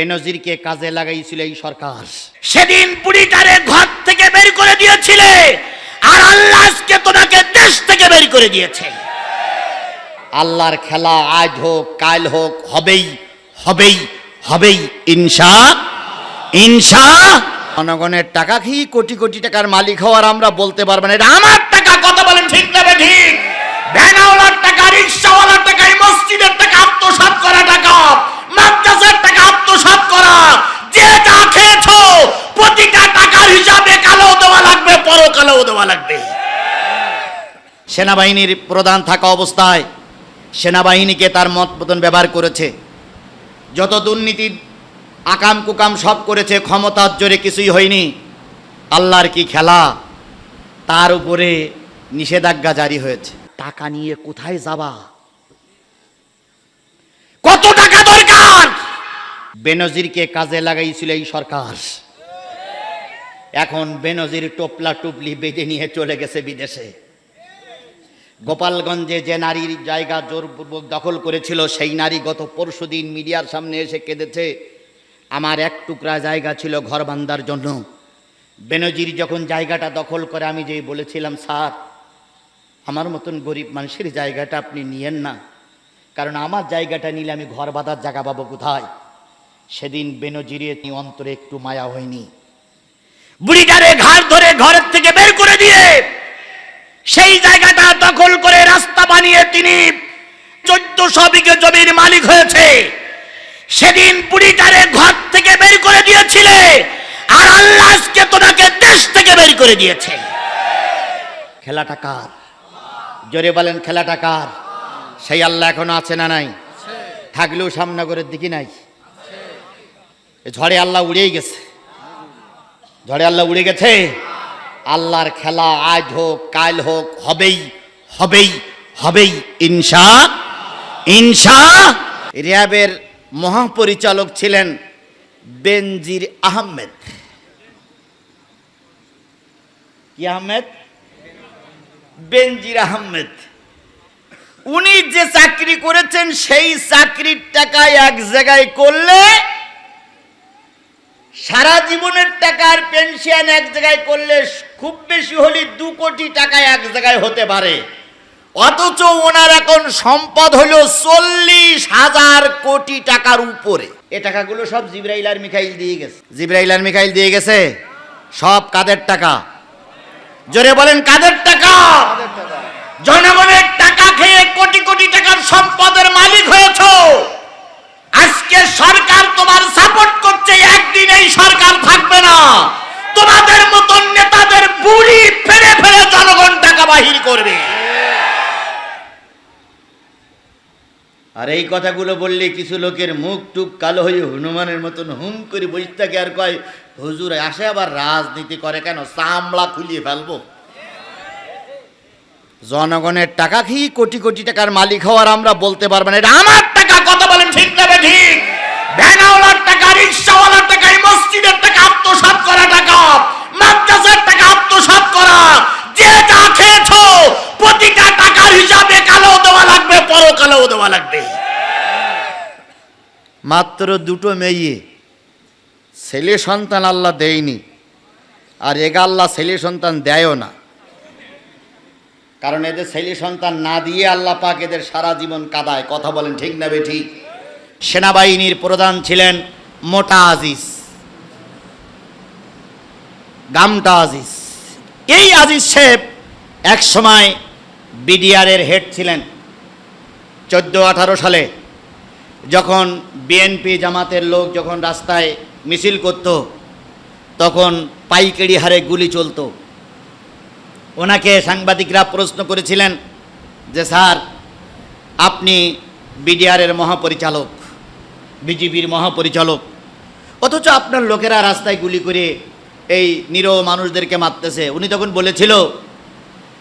বেনজিরকে কাজে লাগাইছিল এই সরকার। সেদিন বুড়িটারে ঘর থেকে বের করে দিয়েছিলে আর আল্লাহ আজকে তোমাকে দেশ থেকে বের করে দিয়েছে। আল্লাহর খেলা আজ হোক কাল হোক হবেই হবেই হবেই ইনশা ইনশা। জনগণের টাকা খেয়ে কোটি কোটি টাকার মালিক হওয়ার আমরা বলতে পারব না। এটা আমার টাকা কথা বলেন ঠিক না ঠিক ভ্যানওয়ালার টাকা রিক্সাওয়ালার টাকা এই মসজিদের টাকা আত্মসাৎ করা টাকা মাদ্রাসার টাকা আত্মসাৎ করা। যে যা খেয়েছো, প্রতিটা টাকার হিসাবে কালো দেওয়া লাগবে পরকালেও দেওয়া লাগবে। সেনাবাহিনীর প্রধান থাকা অবস্থায় সেনাবাহিনীকে তার মত মতন ব্যবহার করেছে। যত দুর্নীতি, আকাম কুকাম সব করেছে, ক্ষমতার জোরে কিছুই হয়নি। আল্লাহর কি খেলা? তার উপরে নিষেধাজ্ঞা জারি হয়েছে। টাকা নিয়ে কোথায় যাবা? কত টাকা দরকার? বেনজিরকে কাজে লাগাইছিল এই সরকার। এখন বেনজির টোপলা টুপলি বেঁধে নিয়ে চলে গেছে বিদেশে। গোপালগঞ্জে যে নারীর জায়গা জোরপূর্বক দখল করেছিল, সেই নারী গত পরশুদিন মিডিয়ার সামনে এসে কেঁদেছে। আমার এক টুকরা জায়গা ছিল ঘর বান্দার জন্য। বেনজির যখন জায়গাটা দখল করে, আমি যেই বলেছিলাম, স্যার, আমার মতন গরিব মানুষের জায়গাটা আপনি নিয়েন না। কারণ আমার জায়গাটা নিলে আমি ঘর বাঁধার জায়গা পাবো কোথায়? সেদিন বেনজিরে অন্তরে একটু মায়া হয়নি। বুড়িটারে ঘাড় ধরে ঘরের থেকে বের করে দিয়ে সেই জায়গাটা দখল করে রাস্তা বানিয়ে তিনি চোদ্দশো বিঘে জমির মালিক হয়েছে। সেদিন বুড়িটারে ঘর থেকে বের করে দিয়েছিলে আর আল্লাহ আজকে তোমাকে দেশ থেকে বের করে দিয়েছে। খেলাটা কার? জোরে বলেন খেলাটা কার? সেই আল্লাহ এখনও আছে না নাই? থাকলেও সামনগরের দিকে নাই। ঝড়ে আল্লাহ উড়েই গেছে। ঝড়ে আল্লাহ উড়ে গেছে। আল্লাহর খেলা আজ হোক, কাল হোক, হবেই হবেই হবেই, ইনশা ইনশা। র্যাবের মহাপরিচালক ছিলেন বেনজির আহমেদ। কি আহমেদ? বেনজির আহমেদ। উনি যে চাকরি করেছেন, সেই চাকরির টাকায় এক জায়গায় করলে সারা জীবনের টাকার পেনশন এক জায়গায় করলে খুব বেশি হলে দু কোটি টাকা এক জায়গায় হতে পারে। অথচ ওনার এখন সম্পদ হলো চল্লিশ হাজার কোটি টাকার উপরে। এ টাকাগুলো সব জিব্রাইল আর মিখাইল দিয়ে গেছে। জিব্রাইল আর মিখাইল দিয়ে গেছে? সব কাদের টাকা? জোরে বলেন, কাদের টাকা? জনগণের টাকা খেয়ে কোটি কোটি টাকার সম্পদের মালিক হয়েছ আজকে সরকার তোমার সাপোর্ট করছে একদিন এই সরকার থাকবে না তোমাদের মতন নেতাদের বুড়ি ফেলে ফেলে জনগণ টাকা বাহির করবে। আর এই কথাগুলো বললে কিছু লোকের মুখ টুক কালো হয়ে হনুমানের মতন হুম করে বসে থাকে আর কয়, হুজুর, আসে আবার রাজনীতি করে কেন? চামড়া খুলিয়ে ফেলব। জনগণের টাকা খেয়ে কোটি কোটি টাকার মালিক হওয়ার আমরা বলতে পারব না। এটা আমার টাকা, কথা বলেন ঠিক না ঠিক? ভ্যানওয়ালার টাকা, রিক্সাওয়ালার টাকা, এই মসজিদের টাকা, আত্মসাৎ করা টাকা, মাদ্রাসার টাকা আত্মসাৎ করা যে যা খেয়েছো প্রতিটা টাকার হিসাবে কালো দেওয়া লাগবে পরকালেও দেওয়া লাগবে মাত্র দুটো মেয়ে। ছেলে সন্তান আল্লাহ দেয়নি। আর এগা আল্লাহ ছেলে সন্তান দেয়ও না। কারণ এদের ছেলে সন্তান না দিয়ে আল্লাহ পাক এদের সারা জীবন কাদায়। কথা বলেন ঠিক না বেঠি সেনাবাহিনীর প্রধান ছিলেন মোটা আজিজ। গামটা আজিজ। এই আজিজ সাহেব এক সময় বিডিআরের হেড ছিলেন। চোদ্দ আঠারো সালে যখন বিএনপি জামাতের লোক যখন রাস্তায় মিছিল করত, তখন পাইকারি হারে গুলি চলতো। ওনাকে সাংবাদিকরা প্রশ্ন করেছিলেন যে, স্যার, আপনি বিডিআরের মহাপরিচালক বিজিবির মহাপরিচালক, অথচ আপনার লোকেরা রাস্তায় গুলি করে এই নিরহ মানুষদেরকে মারতেছে। উনি তখন বলেছিল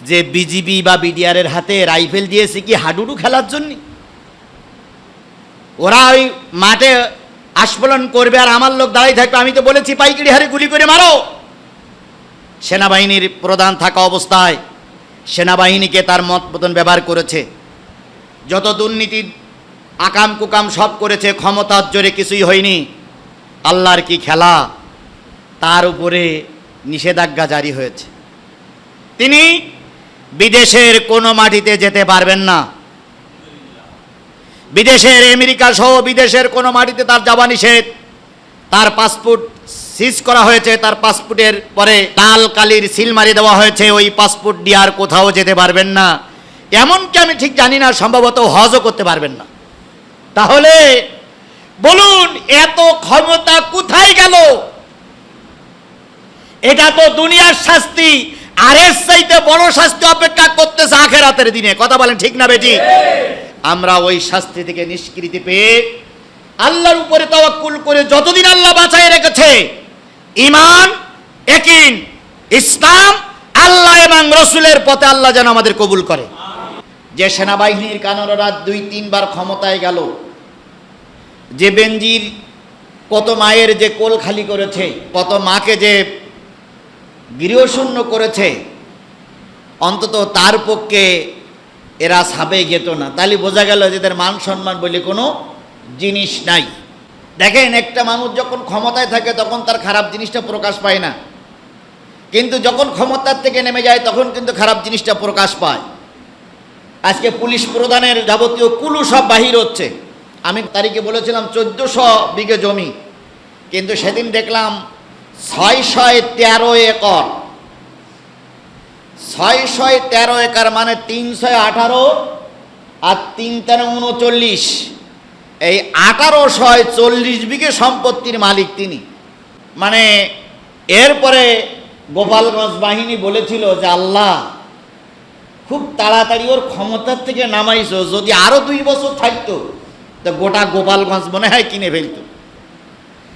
যে বিজিবি বা বিডিআরের হাতে রাইফেল দিয়েছে কি হাডুডু খেলার জন্যে? ওরা ওই মাঠে আস্ফলন করবে আর আমার লোক দাঁড়িয়ে থাকবে। আমি তো বলেছি, পাইকারি হারে গুলি করে মারো। সেনাবাহিনীর প্রধান থাকা অবস্থায় সেনাবাহিনীকে তার মত মতন ব্যবহার করেছে। যত দুর্নীতি, আকাম কুকাম সব করেছে, ক্ষমতার জোরে কিছুই হয়নি। আল্লাহর কি খেলা? তার উপরে নিষেধাজ্ঞা জারি হয়েছে। তিনি বিদেশের কোনো মাটিতে যেতে পারবেন না। বিদেশের আমেরিকা সহ বিদেশের কোনো মাটিতে তার যাওয়া নিষেধ। তার পাসপোর্ট সিজ করা হয়েছে, তার পাসপোর্টের পরে লাল কালির সিল মারি দেওয়া হয়েছে, ওই পাসপোর্ট দিয়ে আর কোথাও যেতে পারবেন না। এমনকি আমি ঠিক জানি না, সম্ভবত হজও করতে পারবেন না। তাহলে বলুন, এত ক্ষমতা কোথায় গেল? এটা তো দুনিয়ার শাস্তি, আর এর চাইতে বড় শাস্তি অপেক্ষা করতেছে আখেরাতের দিনে। কথা বলেন ঠিক না বেটি? আমরা ওই শাস্তি থেকে নিষ্কৃতি পেয়ে আল্লাহর উপরে তাওয়াক্কুল করে যতদিন আল্লাহ বাঁচায় রেখেছে ইমান একিন ইসলাম, আল্লাহ এবং রসুলের পথে আল্লাহ যেন আমাদের কবুল করে। যে সেনাবাহিনীর কানরা দুই, তিনবার ক্ষমতায় গেল, যে বেঞ্জির কত মায়ের যে কোল খালি করেছে, কত মাকে যে গৃহশূন্য করেছে, অন্তত তার পক্ষে এরা সাবে যেত না। তাহলে বোঝা গেল যে এদের মান সম্মান বলে কোনো জিনিস নাই। দেখেন, একটা মানুষ যখন ক্ষমতায় থাকে, তখন তার খারাপ জিনিসটা প্রকাশ পায় না। কিন্তু যখন ক্ষমতার থেকে নেমে যায়, তখন কিন্তু খারাপ জিনিসটা প্রকাশ পায়। আজকে পুলিশ প্রধানের যাবতীয় কুলু সব বাহির হচ্ছে। আমি তারিখে বলেছিলাম, চোদ্দোশো বিঘে জমি। কিন্তু সেদিন দেখলাম, ছয়শয় তেরো একর। ছয়শয় তেরো একর মানে তিনশো আঠারো আর তিন তেরো উনচল্লিশ। এই আঠারোশয় চল্লিশ বিঘে সম্পত্তির মালিক তিনি। মানে এরপরে গোপালগঞ্জ বাহিনী বলেছিল যে, আল্লাহ, খুব তাড়াতাড়ি ওর ক্ষমতার থেকে নামাইছো, যদি আরও দুই বছর থাকতো, তো গোটা গোপালগঞ্জ মনে হয় কিনে ফেলতো।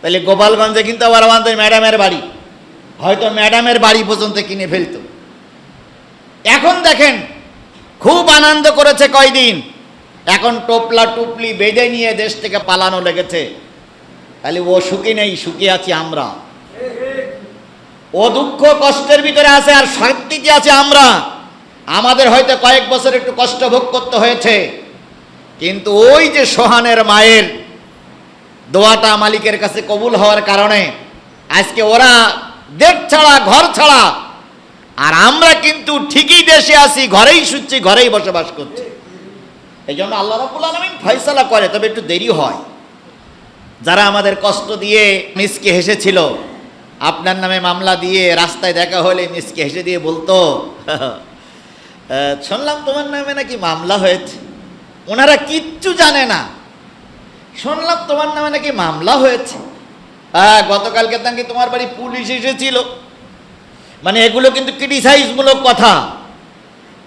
তাহলে গোপালগঞ্জে কিন্তু আবার আমাদের ম্যাডামের বাড়ি। হয়তো ম্যাডামের বাড়ি পর্যন্ত কিনে ফেলতো। এখন দেখেন, খুব আনন্দ করেছে কয়দিন? এখন টোপলা টুপলি বেঁধে নিয়ে দেশ থেকে পালানো লেগেছে। তাহলে ও সুখী নেই, সুখী আছি আমরা। ও দুঃখ কষ্টের ভিতরে আছে আর শান্তিতে আছে আমরা। আমাদের হয়তো কয়েক বছর একটু কষ্ট ভোগ করতে হয়েছে। কিন্তু ওই যে সোহানের মায়ের দোয়াটা মালিকের কাছে কবুল হওয়ার কারণে আজকে ওরা দেশ ছাড়া, ঘর ছাড়া আর আমরা কিন্তু ঠিকই দেশে আছি, ঘরেই শুচ্ছি, ঘরেই বসবাস করছি। এই জন্য আল্লাহ রাবুল আলমিন ফয়সালা করে, তবে একটু দেরি হয়। যারা আমাদের কষ্ট দিয়ে মিসকে হেসেছিল, আপনার নামে মামলা দিয়ে রাস্তায় দেখা হলে মিসকে হেসে দিয়ে বলতো শুনলাম তোমার নামে নাকি মামলা হয়েছে। ওনারা কিচ্ছু জানে না। শুনলাম তোমার নামে নাকি মামলা হয়েছে। হ্যাঁ গতকালকে নাকি তোমার বাড়ি পুলিশ এসেছিল। মানে এগুলো কিন্তু ক্রিটিসাইজমূলক কথা।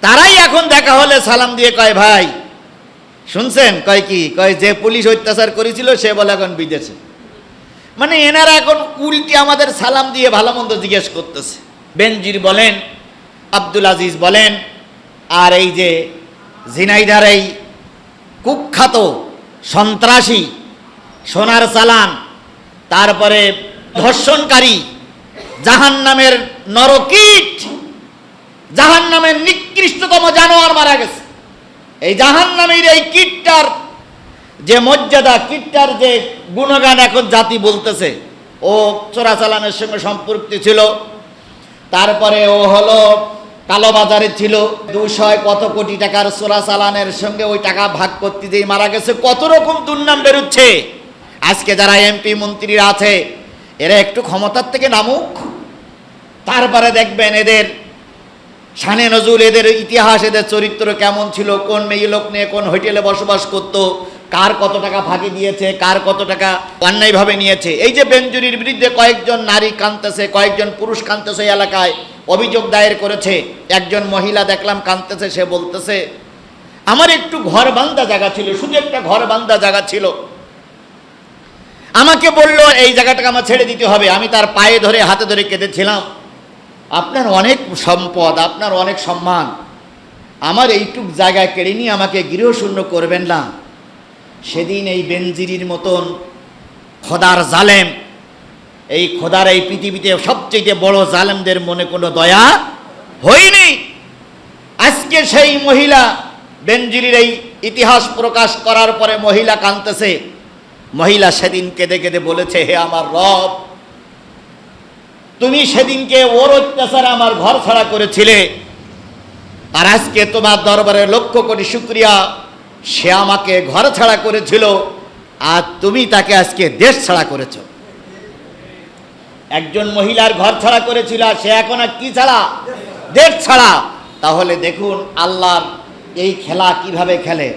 তারাই এখন দেখা হলে সালাম দিয়ে কয়, ভাই, শুনছেন? কয় কি? কয়, যে পুলিশ অত্যাচার করেছিল সে বলে এখন বিদেশে। মানে এনারা এখন উল্টি আমাদের সালাম দিয়ে ভালো মন্দ জিজ্ঞেস করতেছে। বেনজির বলেন, আব্দুল আজিজ বলেন, আর এই যে ঝিনাইদার এই কুখ্যাত সন্ত্রাসী সোনার চালান, তারপরে ধর্ষণকারী জাহান নামের নরকীট। জাহান নামের নিকৃষ্টতম জানোয়ার মারা গেছে। এই জাহান নামের এই কীটটার যে মর্যাদা, কীটটার যে গুণগান এখন জাতি বলতেছে, ও চোরাচালানের সঙ্গে সম্পৃক্ত ছিল। তারপরে ও হলো কালোবাজারে ছিল। দুশো কত কোটি টাকার চোরাচালানের সঙ্গে ওই টাকা ভাগ করতে যেই মারা গেছে, কত রকম দুর্নাম বেরোচ্ছে। আজকে যারা এমপি মন্ত্রীরা আছে, এরা একটু ক্ষমতার থেকে নামুক। তারপরে দেখবেন এদের শানে নজরুল, এদের ইতিহাস, এদের চরিত্র কেমন ছিল, কোন মেয়ে লোক নিয়ে কোন হোটেলে বসবাস করত, কার কত টাকা ফাঁকি দিয়েছে, কার কত টাকা অন্যায়ভাবে নিয়েছে। এই যে বেঞ্জুরির বিরুদ্ধে কয়েকজন নারী কাঁদতেছে, কয়েকজন পুরুষ কাঁদতেছে এলাকায়, অভিযোগ দায়ের করেছে, একজন মহিলা দেখলাম কাঁদতেছে, সে বলতেছে, আমার একটু ঘর বান্ধা জায়গা ছিল, শুধু একটা ঘর বান্ধা জায়গা ছিল। আমাকে বলল, এই জায়গাটাকে আমার ছেড়ে দিতে হবে। আমি তার পায়ে ধরে, হাতে ধরে কেঁদেছিলাম। আপনার অনেক সম্পদ, আপনার অনেক সম্মান। আমার এইটুক জায়গায় কেড়ে নিয়ে আমাকে গৃহশূন্য করবেন না। সেদিন এই বেনজিরির মতন খোদার জালেম, এই খোদার এই পৃথিবীতে সবচেয়ে বড় জালেমদের মনে কোনো দয়া হয়নি। আজকে সেই মহিলা বেনজিরির এই ইতিহাস প্রকাশ করার পরে মহিলা কাঁদতেছে। মহিলা সেদিন কেঁদে কেঁদে বলেছে, হে আমার রব তুমি সেদিনকে ওর অত্যাচারে আমার ঘর ছাড়া করেছিলে। আর আজকে তোমার দরবারে লক্ষ কোটি শুক্রিয়া। সে আমাকে ঘর ছাড়া করেছিল আর তুমি তাকে আজকে দেশ ছাড়া করেছ। একজন মহিলার ঘর ছাড়া করেছিল আর সে এখন আর কি ছাড়া? দেশ ছাড়া। তাহলে দেখুন আল্লাহর এই খেলা কীভাবে খেলে।